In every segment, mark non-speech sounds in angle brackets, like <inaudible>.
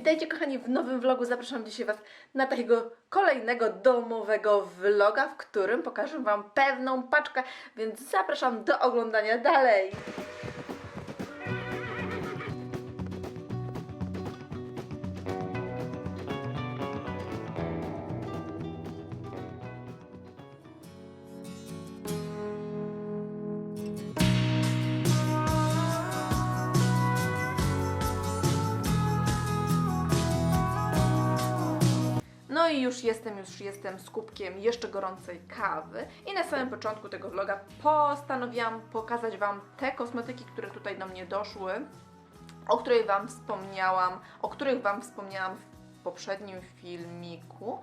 Witajcie kochani w nowym vlogu. Zapraszam dzisiaj Was na takiego kolejnego domowego vloga, w którym pokażę Wam pewną paczkę, więc zapraszam do oglądania dalej. Już jestem, już jestem z kubkiem jeszcze gorącej kawy i na samym początku tego vloga postanowiłam pokazać Wam te kosmetyki, które tutaj do mnie doszły, o których Wam wspomniałam, o których Wam wspomniałam w poprzednim filmiku.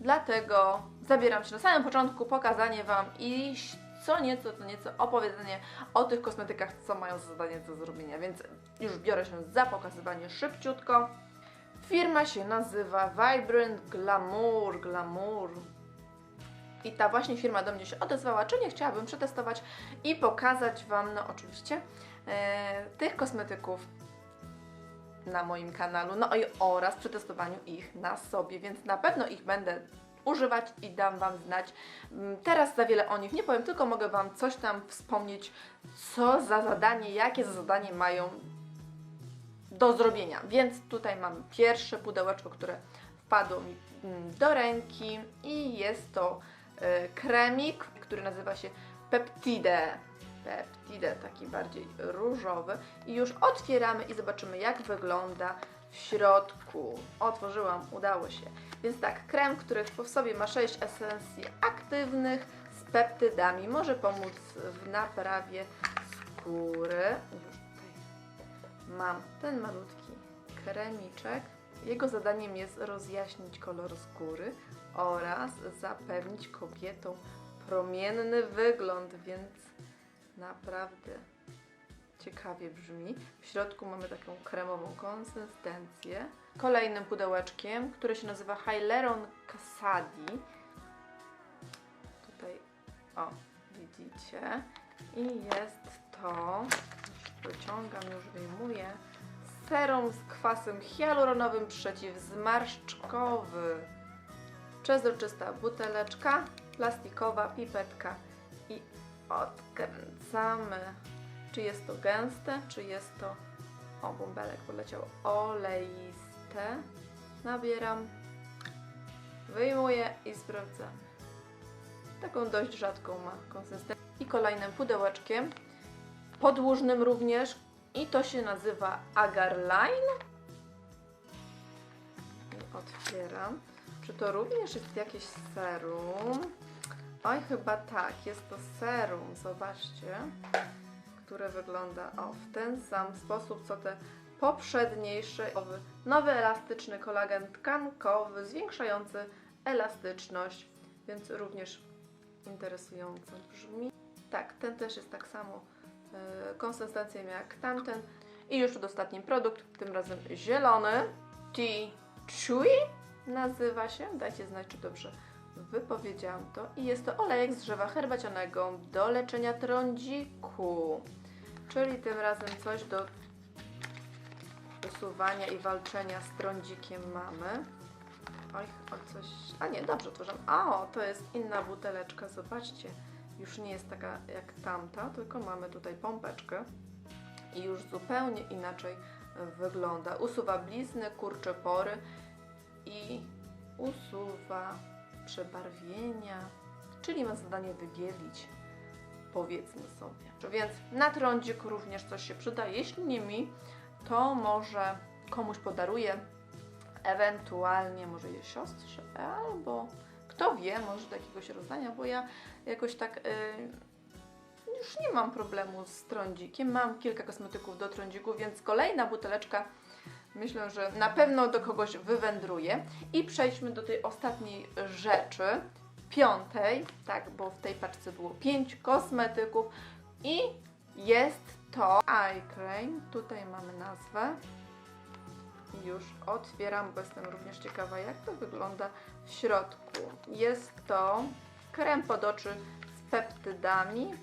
Dlatego zabieram się na samym początku pokazanie Wam i co nieco, to nieco opowiedzenie o tych kosmetykach, co mają za zadanie do zrobienia, więc już biorę się za pokazywanie szybciutko. Firma się nazywa Vibrant Glamour, Glamour. I ta właśnie firma do mnie się odezwała, czy nie chciałabym przetestować i pokazać Wam, no oczywiście, e, tych kosmetyków na moim kanalu, no i oraz przetestowaniu ich na sobie, więc na pewno ich będę używać i dam Wam znać. Mm, Teraz za wiele o nich nie powiem, tylko mogę Wam coś tam wspomnieć, co za zadanie, jakie za zadanie mają do zrobienia. Więc tutaj mam pierwsze pudełeczko, które wpadło mi mm, do ręki i jest to e, kremik, który nazywa się Peptide. Peptide, taki bardziej różowy. I już otwieramy i zobaczymy jak wygląda w środku. Otworzyłam, udało się. Więc tak, krem, który w sobie ma 6 esencji aktywnych z peptydami, może pomóc w naprawie skóry. Już mam ten malutki kremiczek. Jego zadaniem jest rozjaśnić kolor skóry oraz zapewnić kobietom promienny wygląd, więc naprawdę ciekawie brzmi. W środku mamy taką kremową konsystencję. Kolejnym pudełeczkiem, które się nazywa Hyleron Casadi. Tutaj, o, widzicie. I jest to, wyciągam, już wyjmuję, serum z kwasem hialuronowym przeciwzmarszczkowy. Przezroczysta buteleczka, plastikowa pipetka i odkręcamy. Czy jest to gęste, czy jest to, o bąbelek poleciał, oleiste. Nabieram, wyjmuję i sprawdzamy. Taką dość rzadką ma konsystencję. I kolejnym pudełeczkiem, podłużnym również, i to się nazywa Agar Line. I otwieram. Czy to również jest jakieś serum? Oj, chyba tak, jest to serum, zobaczcie, które wygląda o, w ten sam sposób, co te poprzedniejsze. Nowy, nowy elastyczny kolagen tkankowy, zwiększający elastyczność, więc również interesująco brzmi. Tak, ten też jest tak samo e, konsystencją jak tamten. I już przedostatni produkt, tym razem zielony. Tea Chewy nazywa się. Dajcie znać, czy dobrze wypowiedziałam to. I jest to olejek z drzewa herbacianego do leczenia trądziku. Czyli tym razem coś do usuwania i walczenia z trądzikiem mamy. Oj, o coś. A nie, dobrze otworzyłam. O, to jest inna buteleczka, zobaczcie. Już nie jest taka jak tamta, tylko mamy tutaj pompeczkę i już zupełnie inaczej wygląda. Usuwa blizny, kurcze pory i usuwa przebarwienia, czyli ma zadanie wybielić, powiedzmy sobie. Więc na trądzik również coś się przyda. Jeśli nie mi, to może komuś podaruję, ewentualnie może jej siostrze, albo kto wie, może do jakiegoś rozdania, bo ja jakoś tak yy, już nie mam problemu z trądzikiem. Mam kilka kosmetyków do trądziku, więc kolejna buteleczka myślę, że na pewno do kogoś wywędruje. I przejdźmy do tej ostatniej rzeczy, piątej, tak, bo w tej paczce było pięć kosmetyków i jest to eye cream. Tutaj mamy nazwę. I już otwieram, bo jestem również ciekawa, jak to wygląda w środku. Jest to krem pod oczy z peptydami,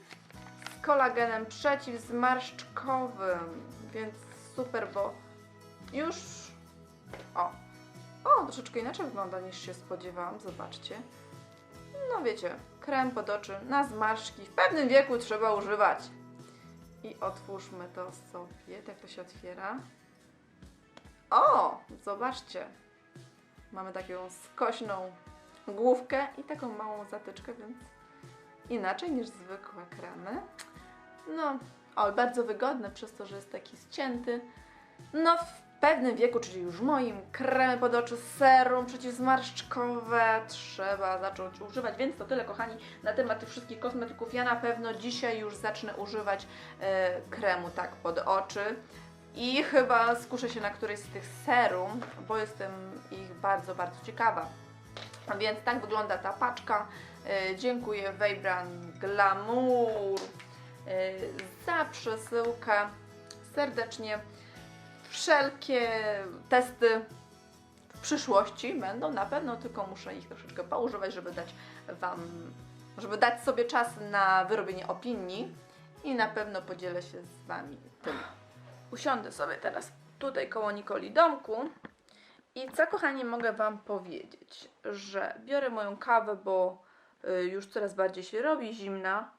z kolagenem przeciwzmarszczkowym, więc super, bo już o, O, troszeczkę inaczej wygląda niż się spodziewałam, zobaczcie. No wiecie, krem pod oczy na zmarszczki w pewnym wieku trzeba używać. I otwórzmy to sobie, tak to się otwiera. O, zobaczcie. Mamy taką skośną główkę i taką małą zatyczkę, więc inaczej niż zwykłe kremy. No, o, bardzo wygodne przez to, że jest taki ścięty. No, w pewnym wieku, czyli już moim, kremy pod oczy, serum przeciwzmarszczkowe trzeba zacząć używać, więc to tyle, kochani, na temat tych wszystkich kosmetyków. Ja na pewno dzisiaj już zacznę używać e, kremu tak pod oczy. I chyba skuszę się na którejś z tych serum, bo jestem ich bardzo, bardzo ciekawa. Więc tak wygląda ta paczka. E, Dziękuję Vibran Glamour e, za przesyłkę. Serdecznie wszelkie testy w przyszłości będą na pewno, tylko muszę ich troszeczkę poużywać, żeby dać Wam, żeby dać sobie czas na wyrobienie opinii i na pewno podzielę się z Wami tym. Usiądę sobie teraz tutaj koło Nikoli domku i co kochani mogę Wam powiedzieć, że biorę moją kawę, bo y, już coraz bardziej się robi zimna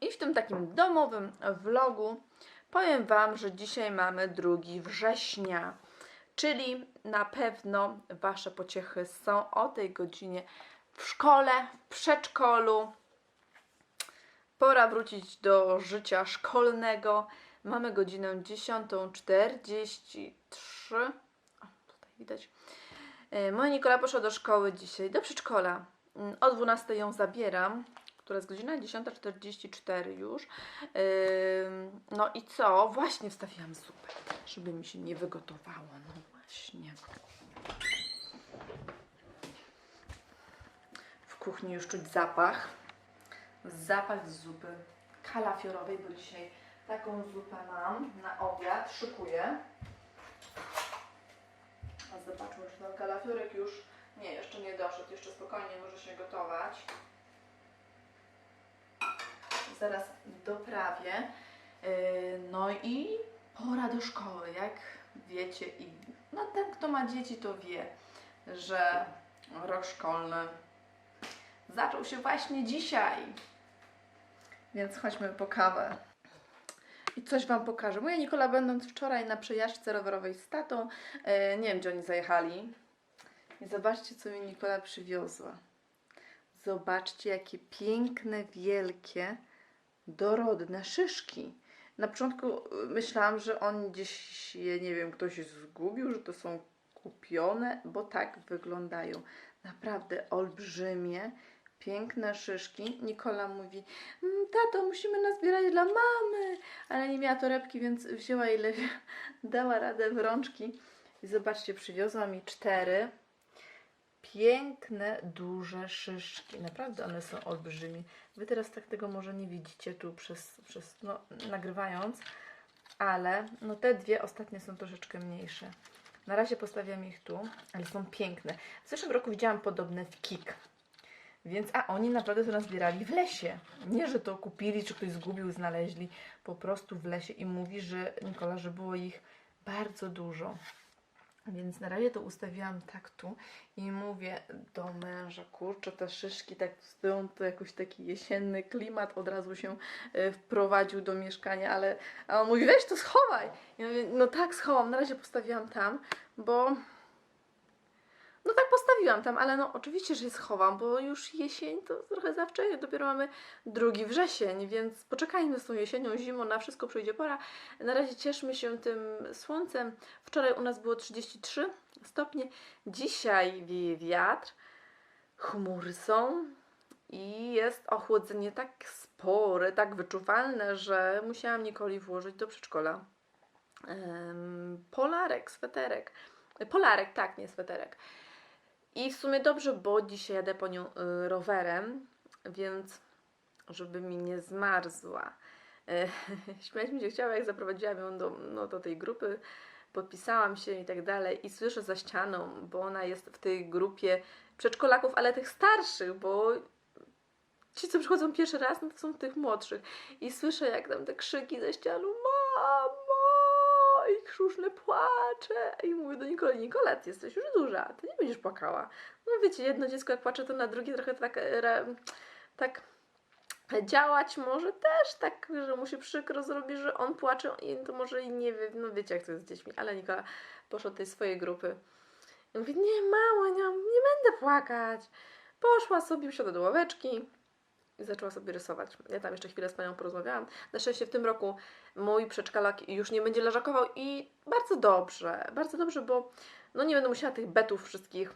i w tym takim domowym vlogu powiem Wam, że dzisiaj mamy 2 września, czyli na pewno Wasze pociechy są o tej godzinie w szkole, w przedszkolu. Pora wrócić do życia szkolnego. Mamy godzinę 10.43. O, tutaj widać. E, Moja Nikola poszła do szkoły dzisiaj, do przedszkola. Mm, O 12 ją zabieram, która jest godzina 10.44 już. Ym, No i co? Właśnie wstawiłam zupę, żeby mi się nie wygotowało. No właśnie. W kuchni już czuć zapach. Zapach z zupy kalafiorowej, bo dzisiaj taką zupę mam na obiad. Szykuję. A zobaczmy, czy ten kalafiorek już... Nie, jeszcze nie doszedł. Jeszcze spokojnie może się gotować. Zaraz doprawię. Yy, No i pora do szkoły, jak wiecie i no ten kto ma dzieci to wie, że rok szkolny zaczął się właśnie dzisiaj. Więc chodźmy po kawę. I coś Wam pokażę. Moja Nikola będąc wczoraj na przejażdżce rowerowej z tatą, e, nie wiem gdzie oni zajechali. I zobaczcie co mi Nikola przywiozła. Zobaczcie jakie piękne, wielkie, dorodne szyszki. Na początku y, myślałam, że on gdzieś je, nie wiem, ktoś zgubił, że to są kupione, bo tak wyglądają. Naprawdę olbrzymie, piękne szyszki. Nikola mówi, "Mm, tato, musimy nazbierać dla mamy, ale nie miała torebki, więc wzięła ile <laughs> dała radę w rączki. I zobaczcie, przywiozła mi cztery piękne, duże szyszki. Naprawdę one są olbrzymie. Wy teraz tak tego może nie widzicie tu przez, przez no, nagrywając, ale no te dwie ostatnie są troszeczkę mniejsze. Na razie postawiam ich tu, ale są piękne. W zeszłym roku widziałam podobne w Kik. Więc, a oni naprawdę to nazbierali w lesie. Nie, że to kupili, czy ktoś zgubił, znaleźli. Po prostu w lesie. I mówi, że Nikola, że było ich bardzo dużo. Więc na razie to ustawiłam tak tu i mówię do męża, kurczę, te szyszki tak stoją, to jakoś taki jesienny klimat od razu się e, wprowadził do mieszkania, ale a on mówi, weź to schowaj. Ja mówię, no tak, schowam, na razie postawiłam tam, bo no tak postawiłam tam, ale no oczywiście, że je schowam, bo już jesień to trochę za wcześnie, dopiero mamy drugi wrzesień, więc poczekajmy z tą jesienią, zimą, na wszystko przyjdzie pora. Na razie cieszmy się tym słońcem. Wczoraj u nas było 33 stopnie, dzisiaj wieje wiatr, chmury są i jest ochłodzenie tak spore, tak wyczuwalne, że musiałam Nikoli włożyć do przedszkola polarek, sweterek. Polarek, tak, nie sweterek. I w sumie dobrze, bo dzisiaj jadę po nią y, rowerem, więc żeby mi nie zmarzła. E, <laughs> Śmiać mi się chciała, jak zaprowadziłam ją do, no, do tej grupy, podpisałam się i tak dalej i słyszę za ścianą, bo ona jest w tej grupie przedszkolaków, ale tych starszych, bo ci, co przychodzą pierwszy raz, no to są tych młodszych. I słyszę, jak tam te krzyki ze ścianu, mamo! I krzusznę płacze. I mówię do Nikoli, Nikola, ty jesteś już duża, ty nie będziesz płakała. No wiecie, jedno dziecko jak płacze, to na drugie trochę tak, tak działać może też tak, że mu się przykro zrobi, że on płacze i to może i nie wie, no wiecie jak to jest z dziećmi, ale Nikola poszła do tej swojej grupy. I mówi, nie mała, nie, nie będę płakać. Poszła sobie, usiadła do ławeczki i zaczęła sobie rysować. Ja tam jeszcze chwilę z panią porozmawiałam. Na szczęście w tym roku mój przedszkolak już nie będzie leżakował i bardzo dobrze, bardzo dobrze, bo no nie będę musiała tych betów wszystkich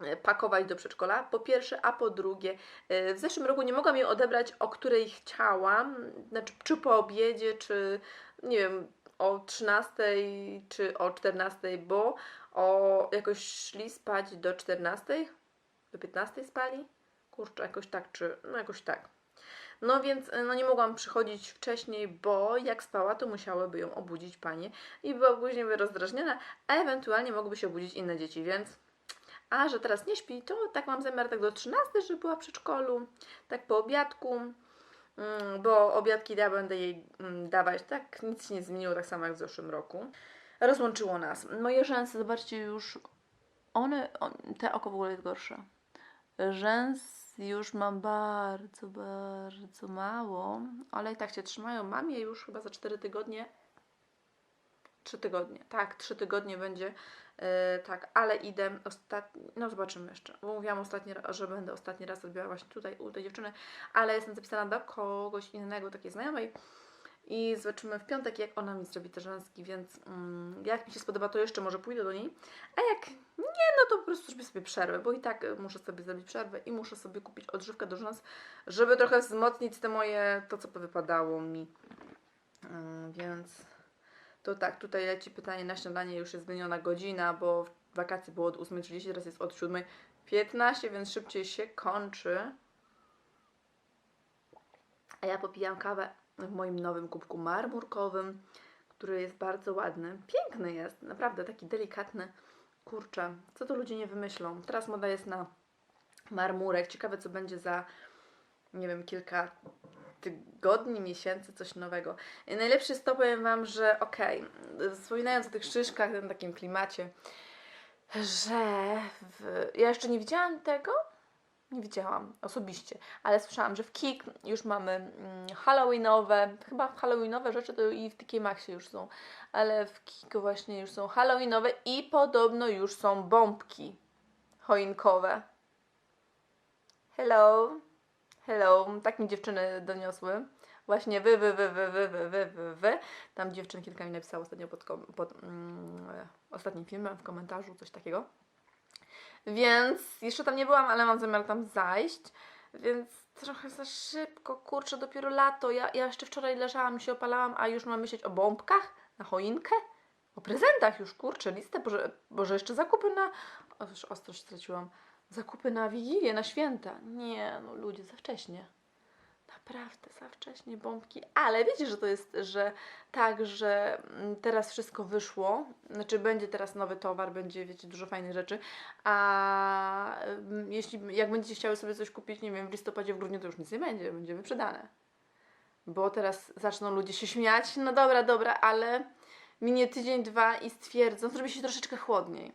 e, pakować do przedszkola, po pierwsze, a po drugie, e, w zeszłym roku nie mogłam jej odebrać, o której chciałam, znaczy czy po obiedzie, czy nie wiem, o 13 czy o 14, bo o jakoś szli spać do 14, do 15 spali? Kurczę, jakoś tak, czy no jakoś tak. No więc e, no nie mogłam przychodzić wcześniej, bo jak spała, to musiałyby ją obudzić panie i była później by rozdrażniona, a ewentualnie mogłyby się obudzić inne dzieci, więc a że teraz nie śpi, to tak mam zamiar tak do 13, żeby była w przedszkolu, tak po obiadku, mm, bo obiadki ja będę jej mm, dawać, tak nic się nie zmieniło, tak samo jak w zeszłym roku. Rozłączyło nas. Moje rzęsy, zobaczcie już, one, on, te oko w ogóle jest gorsze. Rzęs już mam bardzo, bardzo mało, ale i tak się trzymają. Mam je już chyba za 4 tygodnie. 3 tygodnie, tak, 3 tygodnie będzie. e, tak, ale idę ostatni, no zobaczymy jeszcze, bo mówiłam ostatni raz, że będę ostatni raz odbierała właśnie tutaj u tej dziewczyny, ale jestem zapisana do kogoś innego, takiej znajomej i zobaczymy w piątek, jak ona mi zrobi te rzęski, więc mm, jak mi się spodoba, to jeszcze może pójdę do niej, a jak nie, no to po prostu zrobię sobie przerwę, bo i tak y, muszę sobie zrobić przerwę i muszę sobie kupić odżywkę do rzęs, żeby trochę wzmocnić te moje, to co wypadało mi, Mm, więc to tak, tutaj leci pytanie na śniadanie, już jest zmieniona godzina, bo w wakacje było od 8.30, teraz jest od 7.15, więc szybciej się kończy. A ja popijam kawę w moim nowym kubku marmurkowym, który jest bardzo ładny. Piękny jest, naprawdę taki delikatny. Kurczę, co to ludzie nie wymyślą. Teraz moda jest na marmurek. Ciekawe, co będzie za, nie wiem, kilka tygodni, miesięcy, coś nowego. I najlepsze jest to, powiem Wam, że okej, wspominając o tych szyszkach, w tym takim klimacie, że w... ja jeszcze nie widziałam tego, nie widziałam osobiście, ale słyszałam, że w Kik już mamy mm, halloweenowe, chyba halloweenowe rzeczy to i w TK Maxie już są, ale w Kiku właśnie już są halloweenowe i podobno już są bombki choinkowe. Hello, hello, tak mi dziewczyny doniosły. Właśnie wy, wy, wy, wy, wy, wy, wy, wy, wy. Tam dziewczyn kilka mi napisało ostatnio pod, pod mm, ostatnim filmem w komentarzu, coś takiego. Więc jeszcze tam nie byłam, ale mam zamiar tam zajść. Więc trochę za szybko, kurczę, dopiero lato. Ja, ja jeszcze wczoraj leżałam, się opalałam, a już mam myśleć o bombkach na choinkę? O prezentach już, kurczę, listę, Boże, Boże jeszcze zakupy na... O, już ostrość straciłam. Zakupy na Wigilię, na święta. Nie, no ludzie, za wcześnie. Naprawdę, za wcześnie bombki. Ale wiecie, że to jest, że tak, że mm, teraz wszystko wyszło. Znaczy, będzie teraz nowy towar, będzie, wiecie, dużo fajnych rzeczy. A mm, jeśli, jak będziecie chciały sobie coś kupić, nie wiem, w listopadzie, w grudniu, to już nic nie będzie, będzie wyprzedane. Bo teraz zaczną ludzie się śmiać. No dobra, dobra, ale minie tydzień, dwa i stwierdzą, zrobi się troszeczkę chłodniej.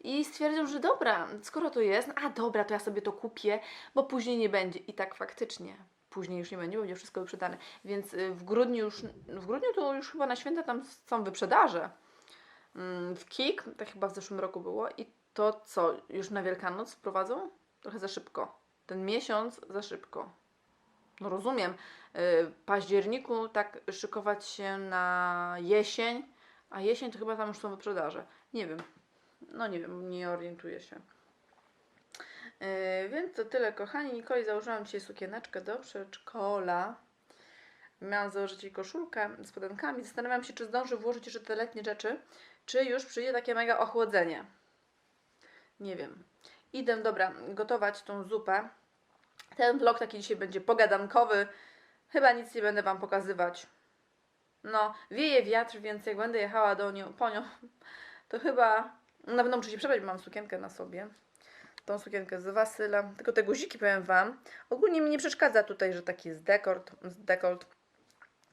I stwierdzą, że dobra, skoro to jest, a dobra, to ja sobie to kupię, bo później nie będzie. I tak faktycznie, później już nie będzie, będzie wszystko wyprzedane. Więc y, w grudniu już, w grudniu to już chyba na święta tam są wyprzedaże. Mm, W Kik, tak chyba w zeszłym roku było. I to co, już na Wielkanoc wprowadzą? Trochę za szybko. Ten miesiąc za szybko. No rozumiem, y, w październiku tak szykować się na jesień, a jesień to chyba tam już są wyprzedaże. Nie wiem. No nie wiem, nie orientuję się. Yy, więc to tyle, kochani. Nikoli założyłam dzisiaj sukieneczkę do przedszkola. Miałam założyć jej koszulkę z spodenkami. Zastanawiam się, czy zdążę włożyć jeszcze te letnie rzeczy, czy już przyjdzie takie mega ochłodzenie. Nie wiem. Idę, dobra, gotować tą zupę. Ten vlog taki dzisiaj będzie pogadankowy. Chyba nic nie będę Wam pokazywać. No, wieje wiatr, więc jak będę jechała do nią, po nią, to chyba na pewno muszę się przebrać, bo mam sukienkę na sobie. Tą sukienkę z Wasyla. Tylko te guziki powiem Wam. Ogólnie mi nie przeszkadza tutaj, że taki jest dekolt. dekolt.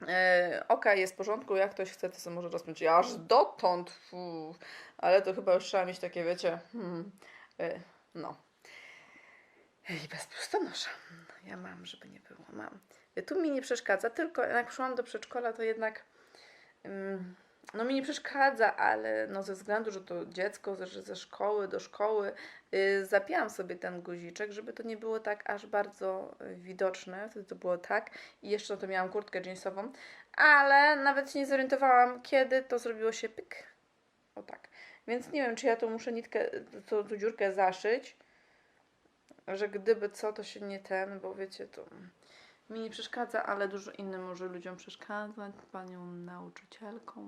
E, Oka jest w porządku, jak ktoś chce, to sobie może rozpiąć. Aż dotąd, fu. ale to chyba już trzeba mieć takie, wiecie, hmm, e, no. I bez prostonosza. No, ja mam, żeby nie było, mam. E, Tu mi nie przeszkadza, tylko jak szłam do przedszkola, to jednak ym, no mi nie przeszkadza, ale no ze względu, że to dziecko, że ze szkoły do szkoły, yy, zapięłam sobie ten guziczek, żeby to nie było tak aż bardzo y, widoczne, wtedy to było tak. I jeszcze to miałam kurtkę jeansową, ale nawet się nie zorientowałam, kiedy to zrobiło się pyk, o tak, więc nie wiem, czy ja to muszę nitkę, to, tą dziurkę zaszyć, że gdyby co, to się nie ten, bo wiecie, to mi nie przeszkadza, ale dużo innym może ludziom przeszkadzać, panią nauczycielką.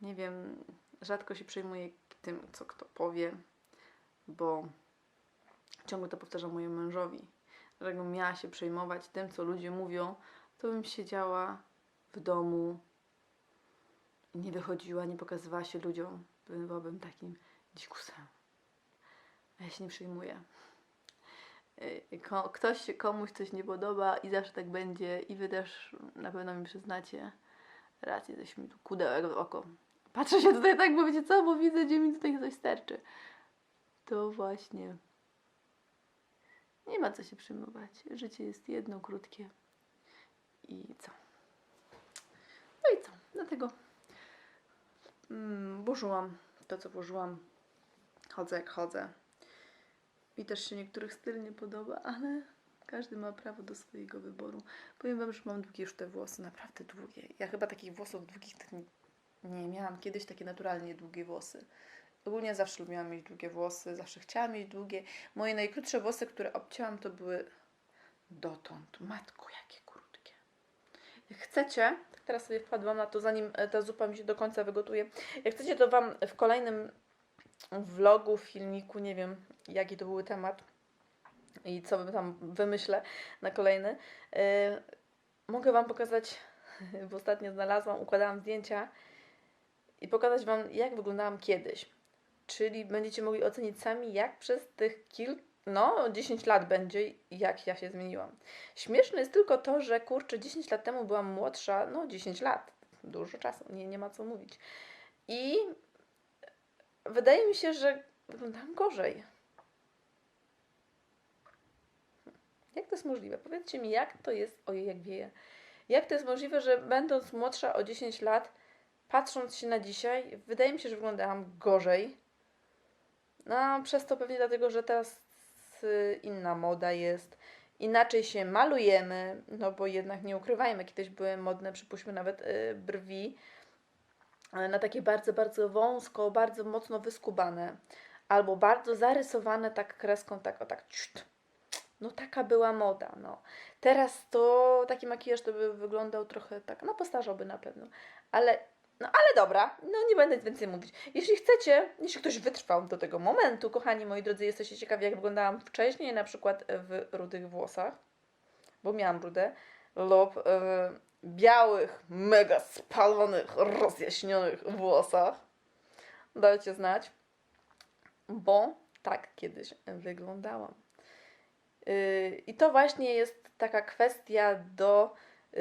Nie wiem, rzadko się przejmuję tym, co kto powie, bo ciągle to powtarzam mojemu mężowi, że jakbym miała się przejmować tym, co ludzie mówią, to bym siedziała w domu, nie wychodziła, nie pokazywała się ludziom, byłabym takim dzikusem. A ja się nie przejmuję. Y, ktoś komuś coś nie podoba i zawsze tak będzie i wy też na pewno mi przyznacie rację, coś mi tu kudełek w oko. Patrzę się tutaj tak, bo wiecie co, bo widzę, gdzie mi tutaj coś sterczy. To właśnie. Nie ma co się przejmować. Życie jest jedno, krótkie. I co? No i co? Dlatego mm, włożyłam to, co włożyłam. Chodzę jak chodzę. Mi też się niektórych styl nie podoba, ale każdy ma prawo do swojego wyboru. Powiem Wam, że mam długie już te włosy, naprawdę długie. Ja chyba takich włosów długich tak nie, miałam. Kiedyś takie naturalnie długie włosy. Ogólnie zawsze lubiłam mieć długie włosy, zawsze chciałam mieć długie. Moje najkrótsze włosy, które obcięłam, to były dotąd. Matko, jakie krótkie. Jak chcecie, tak teraz sobie wpadłam na to, zanim ta zupa mi się do końca wygotuje. Jak chcecie, to Wam w kolejnym vlogu, filmiku, nie wiem jaki to był temat i co bym tam wymyślę na kolejny. Yy, mogę Wam pokazać, <laughs> bo ostatnio znalazłam, układałam zdjęcia i pokazać Wam, jak wyglądałam kiedyś. Czyli będziecie mogli ocenić sami, jak przez tych kilk, no 10 lat będzie, jak ja się zmieniłam. Śmieszne jest tylko to, że kurczę, 10 lat temu byłam młodsza, no 10 lat, dużo czasu, nie, nie ma co mówić. I wydaje mi się, że wyglądam gorzej. Jak to jest możliwe? Powiedzcie mi, jak to jest, ojej, jak wieje, jak to jest możliwe, że będąc młodsza o 10 lat, patrząc się na dzisiaj, wydaje mi się, że wyglądałam gorzej. No, przez to pewnie dlatego, że teraz inna moda jest, inaczej się malujemy, no bo jednak nie ukrywajmy, kiedyś były modne, przypuśćmy nawet y, brwi, na takie bardzo, bardzo wąsko, bardzo mocno wyskubane, albo bardzo zarysowane tak kreską, tak o tak ciut. No taka była moda, no. Teraz to taki makijaż to by wyglądał trochę tak, no postarzałby na pewno, ale no ale dobra, no nie będę więcej mówić. Jeśli chcecie, jeśli ktoś wytrwał do tego momentu, kochani moi drodzy, jesteście ciekawi, jak wyglądałam wcześniej, na przykład w rudych włosach, bo miałam rudę, lub w białych, mega spalonych, rozjaśnionych włosach, dajcie znać, bo tak kiedyś wyglądałam. Yy, I to właśnie jest taka kwestia do yy,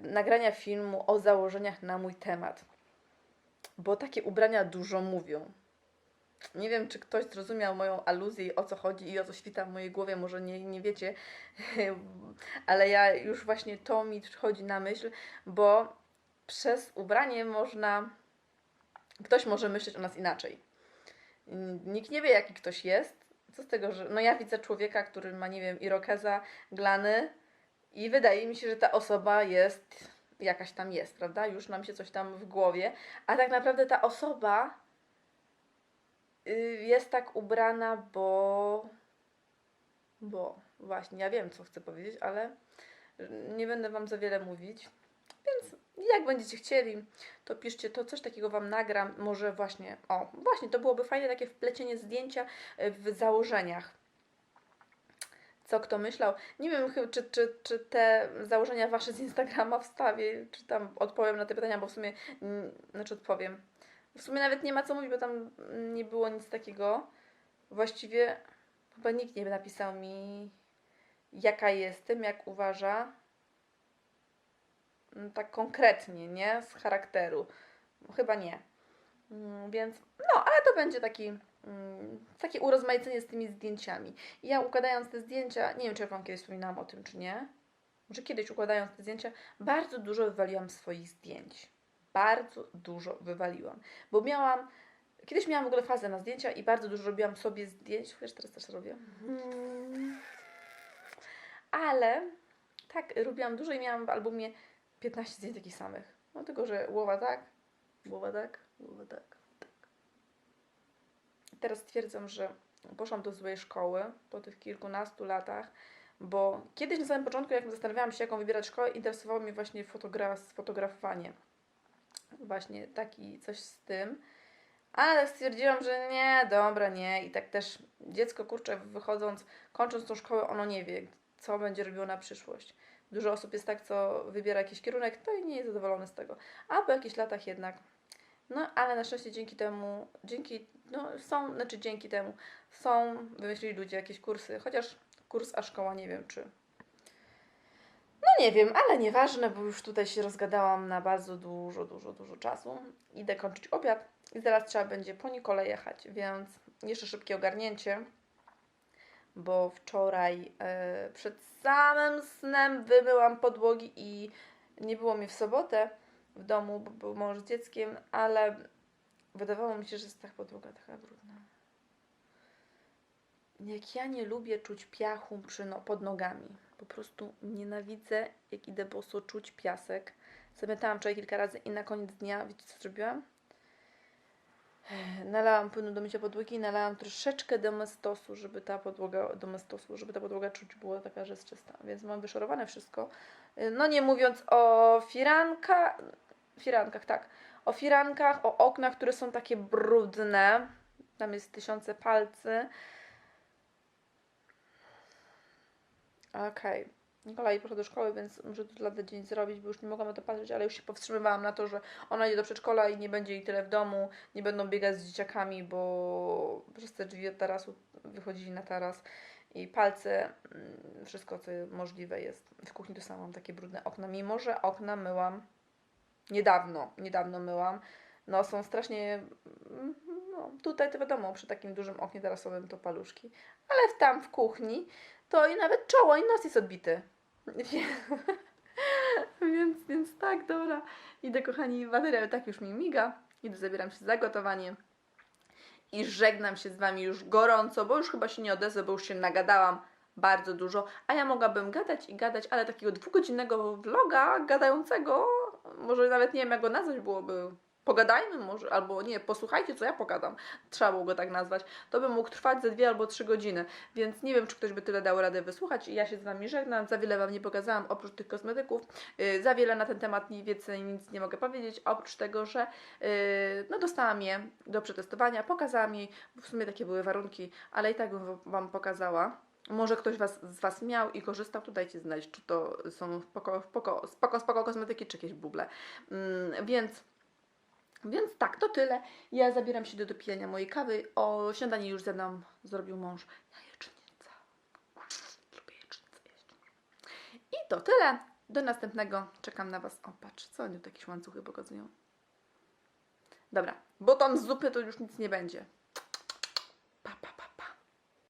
nagrania filmu o założeniach na mój temat. Bo takie ubrania dużo mówią. Nie wiem, czy ktoś zrozumiał moją aluzję o co chodzi i o co świta w mojej głowie, może nie, nie wiecie, <laughs> ale ja już właśnie to mi przychodzi na myśl, bo przez ubranie można. Ktoś może myśleć o nas inaczej. Nikt nie wie, jaki ktoś jest. Co z tego, że. No ja widzę człowieka, który ma, nie wiem, irokeza, glany, i wydaje mi się, że ta osoba jest jakaś tam jest, prawda? Już nam się coś tam w głowie, a tak naprawdę ta osoba jest tak ubrana, bo. Bo właśnie, ja wiem, co chcę powiedzieć, ale nie będę Wam za wiele mówić. Więc jak będziecie chcieli, to piszcie to, coś takiego Wam nagram. Może właśnie, o, właśnie, to byłoby fajne takie wplecienie zdjęcia y, w założeniach co kto myślał. Nie wiem, czy, czy, czy te założenia wasze z Instagrama wstawię, czy tam odpowiem na te pytania, bo w sumie, znaczy odpowiem. W sumie nawet nie ma co mówić, bo tam nie było nic takiego. Właściwie chyba nikt nie napisał mi, jaka jestem, jak uważa. mm, tak konkretnie, nie? Z charakteru. Chyba nie. Mm, Więc, no, ale to będzie taki, mm, takie urozmaicenie z tymi zdjęciami. Ja układając te zdjęcia, nie wiem, czy Wam kiedyś wspominałam o tym, czy nie, że kiedyś układając te zdjęcia, bardzo dużo wywaliłam swoich zdjęć. Bardzo dużo wywaliłam. Bo miałam, kiedyś miałam w ogóle fazę na zdjęcia i bardzo dużo robiłam sobie zdjęć, chociaż teraz też robię. Mm. Ale tak, robiłam dużo i miałam w albumie 15 zdjęć takich samych. No tylko, że głowa tak, głowa tak, głowa tak, tak. Teraz stwierdzam, że poszłam do złej szkoły po tych kilkunastu latach, bo kiedyś na samym początku, jak zastanawiałam się, jaką wybierać szkołę, interesowało mnie właśnie fotogra- fotografowanie. Właśnie taki coś z tym. Ale stwierdziłam, że nie, dobra, nie. I tak też dziecko, kurczę, wychodząc, kończąc tą szkołę, ono nie wie, co będzie robiło na przyszłość. Dużo osób jest tak, co wybiera jakiś kierunek, to i nie jest zadowolony z tego. A po jakichś latach jednak. No, ale na szczęście dzięki temu, dzięki, no są, znaczy dzięki temu, są, wymyślili ludzie jakieś kursy, chociaż kurs, a szkoła nie wiem czy. No nie wiem, ale nieważne, bo już tutaj się rozgadałam na bardzo dużo, dużo, dużo czasu. Idę kończyć obiad i zaraz trzeba będzie po Nikolę jechać, więc jeszcze szybkie ogarnięcie, bo wczoraj e, przed samym snem wymyłam podłogi i nie było mnie w sobotę w domu, bo był mąż z dzieckiem, ale wydawało mi się, że jest ta podłoga taka brudna. Jak ja nie lubię czuć piachu przy no, pod nogami. Po prostu nienawidzę, jak idę boso, czuć piasek. Zamiatałam wczoraj kilka razy i na koniec dnia, wiecie co zrobiłam? Nalałam płynu do mycia podłogi i nalałam troszeczkę domestosu, żeby ta podłoga, domestosu, żeby ta podłoga czuć była taka, że jest czysta. Więc mam wyszorowane wszystko. No nie mówiąc o firanka, firankach, tak. O firankach, o oknach, które są takie brudne. Tam jest tysiące palcy. Okej. Nikolaj poszła do szkoły, więc muszę to lada dzień zrobić, bo już nie mogłam na to patrzeć, ale już się powstrzymywałam na to, że ona idzie do przedszkola i nie będzie jej tyle w domu, nie będą biegać z dzieciakami, bo przez te drzwi od tarasu wychodzili na taras i palce, mm, wszystko co możliwe jest. W kuchni to samo mam takie brudne okna, mimo że okna myłam niedawno, niedawno myłam. No są strasznie, mm, no tutaj to wiadomo, przy takim dużym oknie tarasowym to paluszki, ale tam w kuchni to i nawet czoło i nos jest odbity. <laughs> więc, więc tak, dobra. Idę, kochani, bateria tak już mi miga. Idę, zabieram się za gotowanie. I żegnam się z Wami już gorąco, bo już chyba się nie odezwę, bo już się nagadałam bardzo dużo. A ja mogłabym gadać i gadać, ale takiego dwugodzinnego vloga gadającego, może nawet nie wiem jak go nazwać byłoby, pogadajmy może, albo nie, posłuchajcie co ja pogadam, trzeba było go tak nazwać, to by mógł trwać ze dwie albo trzy godziny, więc nie wiem, czy ktoś by tyle dał radę wysłuchać. Ja się z Wami żegnam, za wiele Wam nie pokazałam, oprócz tych kosmetyków, yy, za wiele na ten temat mniej więcej nic nie mogę powiedzieć, oprócz tego, że yy, no dostałam je do przetestowania, pokazałam jej, w sumie takie były warunki, ale i tak bym Wam pokazała. Może ktoś was, z Was miał i korzystał, to dajcie znać, czy to są spoko, spoko, spoko, spoko kosmetyki, czy jakieś buble. Mm, więc więc tak, to tyle. Ja zabieram się do dopijania mojej kawy. O śniadanie już zjadam, zrobił mąż jajecznicę. Lubię jajecznicę jeść. I to tyle. Do następnego. Czekam na Was. O, patrz, co oni tu jakieś łańcuchy pokazują. Dobra, bo tam z zupy to już nic nie będzie.